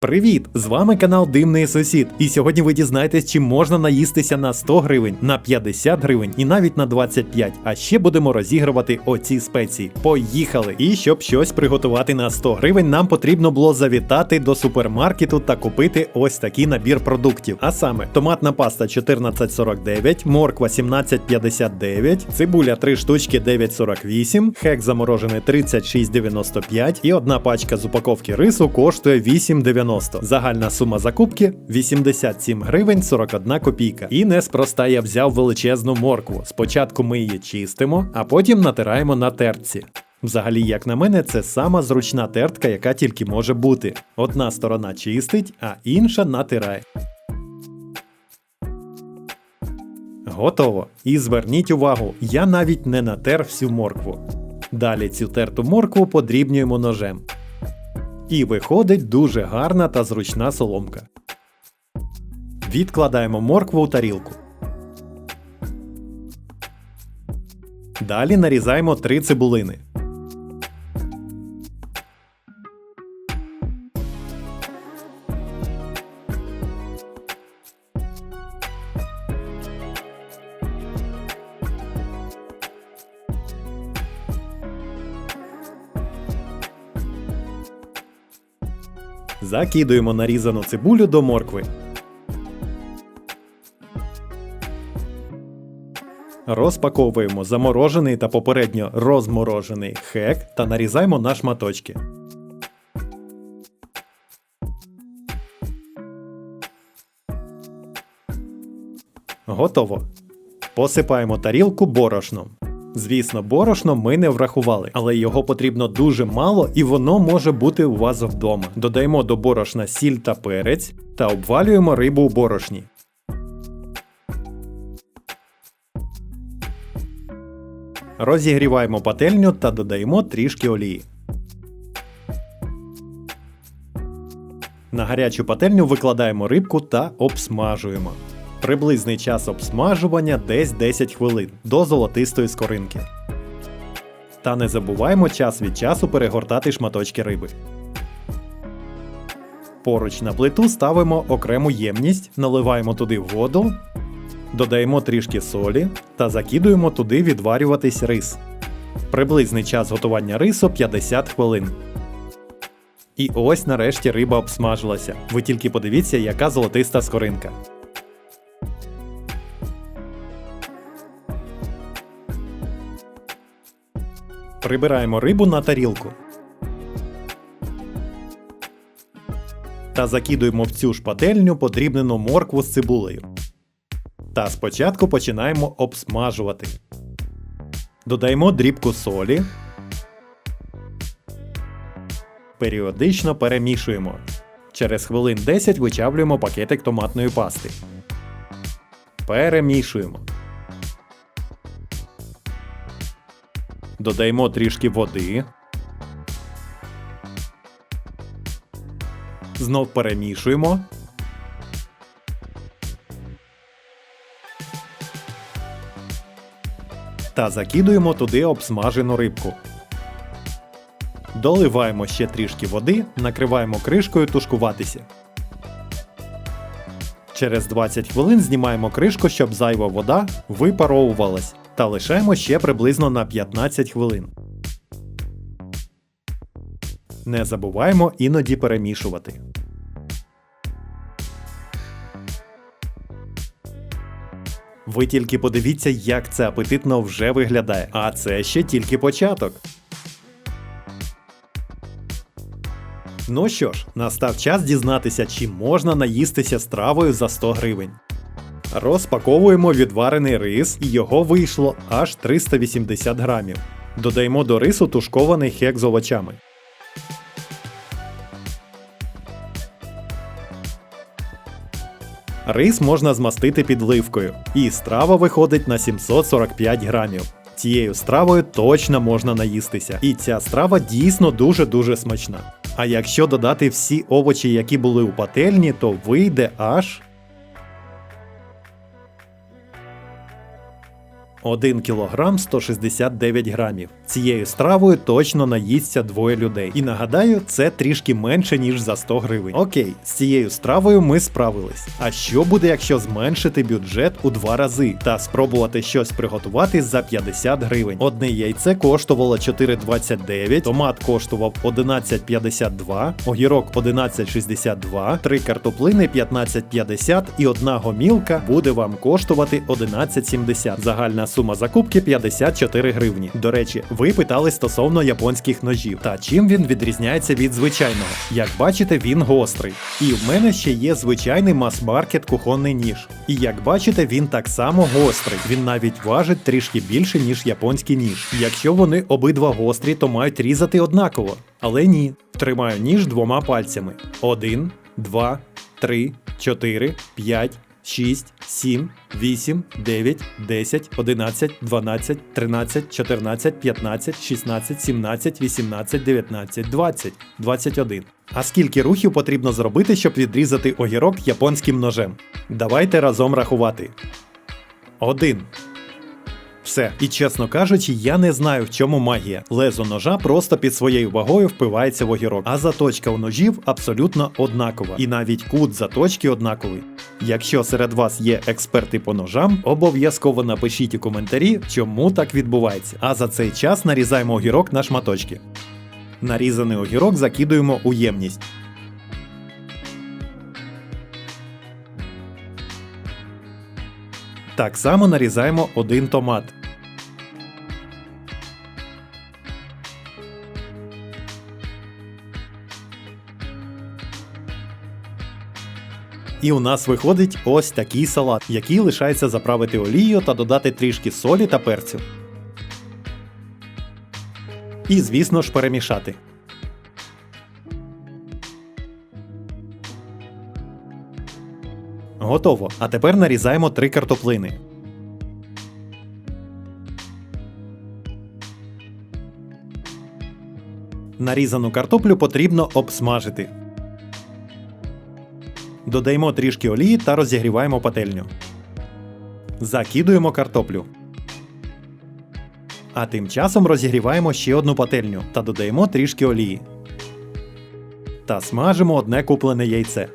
Привіт! З вами канал Димний Сусід. І сьогодні ви дізнаєтесь, чи можна наїстися на 100 гривень, на 50 гривень і навіть на 25. А ще будемо розігрувати оці спеції. Поїхали! І щоб щось приготувати на 100 гривень, нам потрібно було завітати до супермаркету та купити ось такий набір продуктів. А саме томатна паста 14,49, морква 17,59, цибуля 3 штучки 9,48, хек заморожений 36,95 і одна пачка з упаковки рису коштує 8,90. Загальна сума закупки 87 гривень 41 копійка. І неспроста я взяв величезну моркву. Спочатку ми її чистимо, а потім натираємо на тертці. Взагалі, як на мене, це сама зручна тертка, яка тільки може бути. Одна сторона чистить, а інша натирає. Готово. І зверніть увагу, я навіть не натер всю моркву. Далі цю терту моркву подрібнюємо ножем. І виходить дуже гарна та зручна соломка. Відкладаємо моркву у тарілку. Далі нарізаємо три цибулини. Закидуємо нарізану цибулю до моркви. Розпаковуємо заморожений та попередньо розморожений хек та нарізаємо на шматочки. Готово. Посипаємо тарілку борошном. Звісно, борошно ми не врахували, але його потрібно дуже мало і воно може бути у вас вдома. Додаємо до борошна сіль та перець та обвалюємо рибу у борошні. Розігріваємо пательню та додаємо трішки олії. На гарячу пательню викладаємо рибку та обсмажуємо. Приблизний час обсмажування десь 10 хвилин до золотистої скоринки. Та не забуваємо час від часу перегортати шматочки риби. Поруч на плиту ставимо окрему ємність, наливаємо туди воду, додаємо трішки солі та закидуємо туди відварюватись рис. Приблизний час готування рису 50 хвилин. І ось нарешті риба обсмажилася. Ви тільки подивіться, яка золотиста скоринка. Прибираємо рибу на тарілку. Та закидуємо в цю ж пательню подрібнену моркву з цибулею. Та спочатку починаємо обсмажувати. Додаємо дрібку солі. Періодично перемішуємо. Через хвилин 10 вичавлюємо пакетик томатної пасти. Перемішуємо. Додаємо трішки води. Знов перемішуємо. Та закидуємо туди обсмажену рибку. Доливаємо ще трішки води, накриваємо кришкою тушкуватися. Через 20 хвилин знімаємо кришку, щоб зайва вода випаровувалась та лишаємо ще приблизно на 15 хвилин. Не забуваємо іноді перемішувати. Ви тільки подивіться, як це апетитно вже виглядає. А це ще тільки початок. Ну що ж, настав час дізнатися, чи можна наїстися стравою за 100 гривень. Розпаковуємо відварений рис, і його вийшло аж 380 грамів. Додаємо до рису тушкований хек з овочами. Рис можна змастити підливкою, і страва виходить на 745 грамів. Цією стравою точно можна наїстися. І ця страва дійсно дуже-дуже смачна. А якщо додати всі овочі, які були у пательні, то вийде аж 1 кг 169 грамів. Цією стравою точно наїсться двоє людей. І нагадаю, це трішки менше, ніж за 100 гривень. Окей, з цією стравою ми справились. А що буде, якщо зменшити бюджет у два рази та спробувати щось приготувати за 50 гривень? Одне яйце коштувало 4,29, томат коштував 11,52, огірок 11,62, три картоплини 15,50 і одна гомілка буде вам коштувати 11,70. Загальна сума закупки 54 гривні. До речі, ви питали стосовно японських ножів. Та чим він відрізняється від звичайного? Як бачите, він гострий. І в мене ще є звичайний мас-маркет кухонний ніж. І як бачите, він так само гострий. Він навіть важить трішки більше, ніж японський ніж. Якщо вони обидва гострі, то мають різати однаково. Але ні. Тримаю ніж двома пальцями. Один, два, три, чотири, п'ять. 6, 7, 8, 9, 10, 11, 12, 13, 14, 15, 16, 17, 18, 19, 20, 21. А скільки рухів потрібно зробити, щоб відрізати огірок японським ножем? Давайте разом рахувати. 1. Все. І чесно кажучи, я не знаю, в чому магія. Лезо ножа просто під своєю вагою впивається в огірок, а заточка у ножів абсолютно однакова. І навіть кут заточки однаковий. Якщо серед вас є експерти по ножам, обов'язково напишіть у коментарі, чому так відбувається. А за цей час нарізаємо огірок на шматочки. Нарізаний огірок закидуємо у ємність. Так само нарізаємо один томат. І у нас виходить ось такий салат, який лишається заправити олією та додати трішки солі та перцю. І, звісно ж, перемішати. Готово. А тепер нарізаємо три картоплини. Нарізану картоплю потрібно обсмажити. Додаємо трішки олії та розігріваємо пательню. Закидуємо картоплю. А тим часом розігріваємо ще одну пательню та додаємо трішки олії. Та смажимо одне куплене яйце.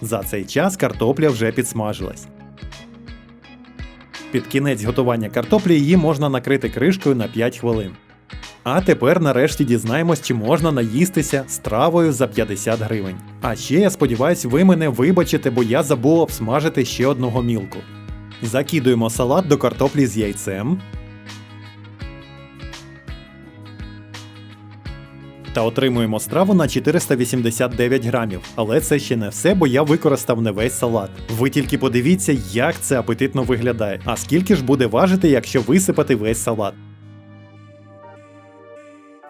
За цей час картопля вже підсмажилась. Під кінець готування картоплі її можна накрити кришкою на 5 хвилин. А тепер нарешті дізнаємось, чи можна наїстися стравою за 50 гривень. А ще я сподіваюсь, ви мене вибачите, бо я забув обсмажити ще одну гомілку. Закидуємо салат до картоплі з яйцем. Та отримуємо страву на 489 грамів. Але це ще не все, бо я використав не весь салат. Ви тільки подивіться, як це апетитно виглядає. А скільки ж буде важити, якщо висипати весь салат?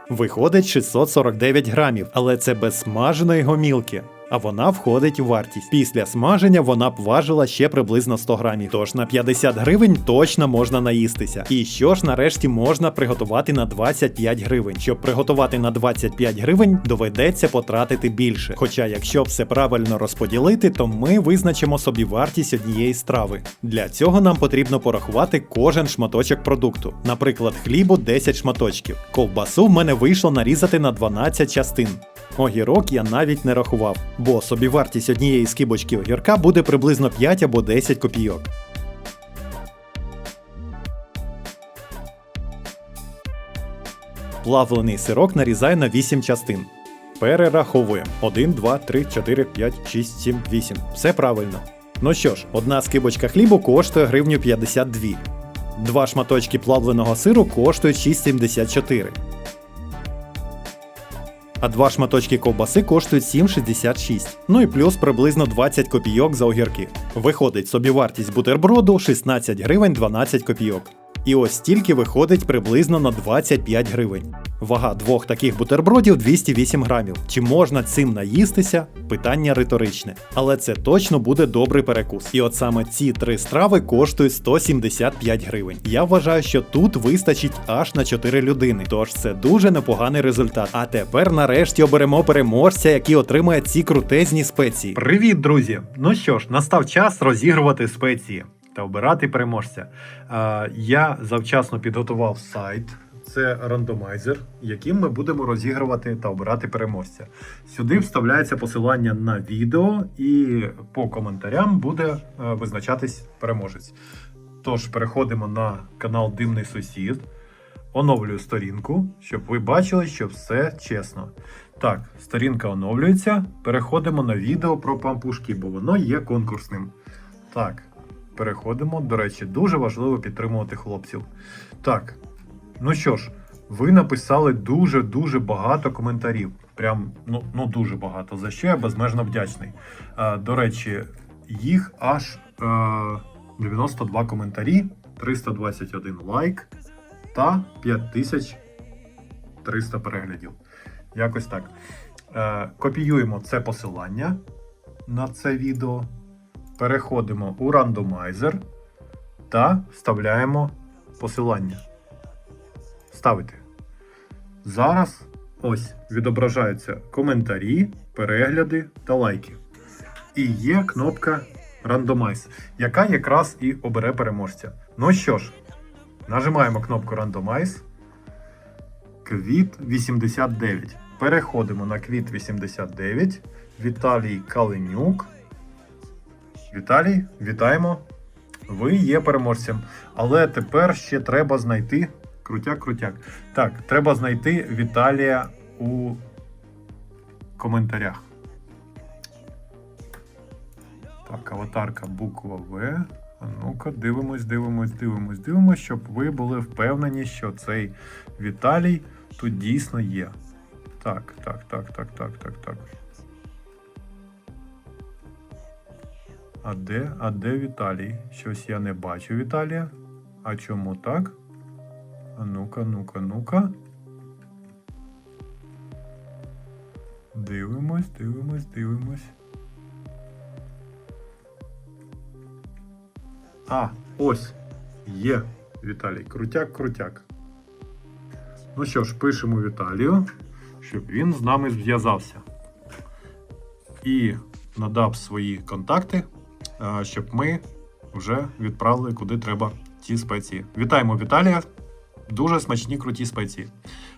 Виходить 649 грамів, але це без смаженої гомілки. А вона входить у вартість. Після смаження вона б важила ще приблизно 100 грамів. Тож на 50 гривень точно можна наїстися. І що ж нарешті можна приготувати на 25 гривень. Щоб приготувати на 25 гривень, доведеться потратити більше. Хоча, якщо все правильно розподілити, то ми визначимо собі вартість однієї страви. Для цього нам потрібно порахувати кожен шматочок продукту. Наприклад, хлібу 10 шматочків. Ковбасу в мене вийшло нарізати на 12 частин. Огірок я навіть не рахував, бо собівартість однієї скибочки огірка буде приблизно 5 або 10 копійок. Плавлений сирок нарізаю на 8 частин. Перераховуємо 1, 2, 3, 4, 5, 6, 7, 8. Все правильно. Ну що ж, одна скибочка хлібу коштує гривню 52. Два шматочки плавленого сиру коштують 6,74 а два шматочки ковбаси коштують 7,66. Ну і плюс приблизно 20 копійок за огірки. Виходить собівартість бутерброду 16 гривень 12 копійок. І ось стільки виходить приблизно на 25 гривень. Вага двох таких бутербродів 208 грамів. Чи можна цим наїстися? Питання риторичне. Але це точно буде добрий перекус. І от саме ці три страви коштують 175 гривень. Я вважаю, що тут вистачить аж на 4 людини. Тож це дуже непоганий результат. А тепер нарешті оберемо переможця, який отримає ці крутезні спеції. Привіт, друзі! Ну що ж, настав час розігрувати спеції. та обирати переможця. Е, Я завчасно підготував сайт. Це рандомайзер, яким ми будемо розігрувати та обирати переможця. Сюди вставляється посилання на відео, і по коментарям буде е, визначатись переможець. Тож переходимо на канал Дивний Сусід, оновлюю сторінку, щоб ви бачили, що все чесно. Так, сторінка оновлюється. Переходимо на відео про пампушки, бо воно є конкурсним. Так, переходимо. До речі, дуже важливо підтримувати хлопців. Так, ну що ж, ви написали дуже-дуже багато коментарів. Прям ну, ну дуже багато. За що я безмежно вдячний. А, до речі, їх аж е, 92 коментарі, 321 лайк та 5300 переглядів. Якось так. Е, копіюємо це посилання на це відео, переходимо у рандомайзер та вставляємо посилання. Ставити. Зараз ось відображаються коментарі, перегляди та лайки. І є кнопка Randomize, яка якраз і обере переможця. Ну що ж, нажимаємо кнопку Randomize. Квіт 89. Переходимо на квіт 89. Віталій Калинюк. Віталій, вітаємо. Ви є переможцем. Але тепер ще треба знайти. Крутяк, крутяк. Так, треба знайти Віталія у коментарях. Так, аватарка буква В. А ну-ка, дивимось, дивимось, дивимось, дивимось, щоб ви були впевнені, що цей Віталій тут дійсно є. Так, так, так, так, так, так, так. А де, а де Віталій? Щось я не бачу Віталія. А чому так? А ну-ка, ну-ка, ну-ка. Дивимось, дивимось, дивимось. А, ось є Віталій. Крутяк, крутяк. Ну що ж, пишемо Віталію, щоб він з нами зв'язався. І надав свої контакти, е, щоб ми вже відправили куди треба ті спеції. Вітаємо Віталія! Дуже смачні круті спеції.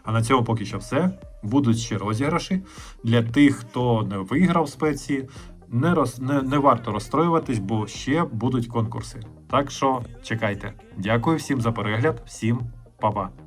А на цьому поки що все. Будуть ще розіграші. Для тих, хто не виграв спеції, не, роз, не, не варто розстроюватись, бо ще будуть конкурси. Так що чекайте. Дякую всім за перегляд, всім па-па.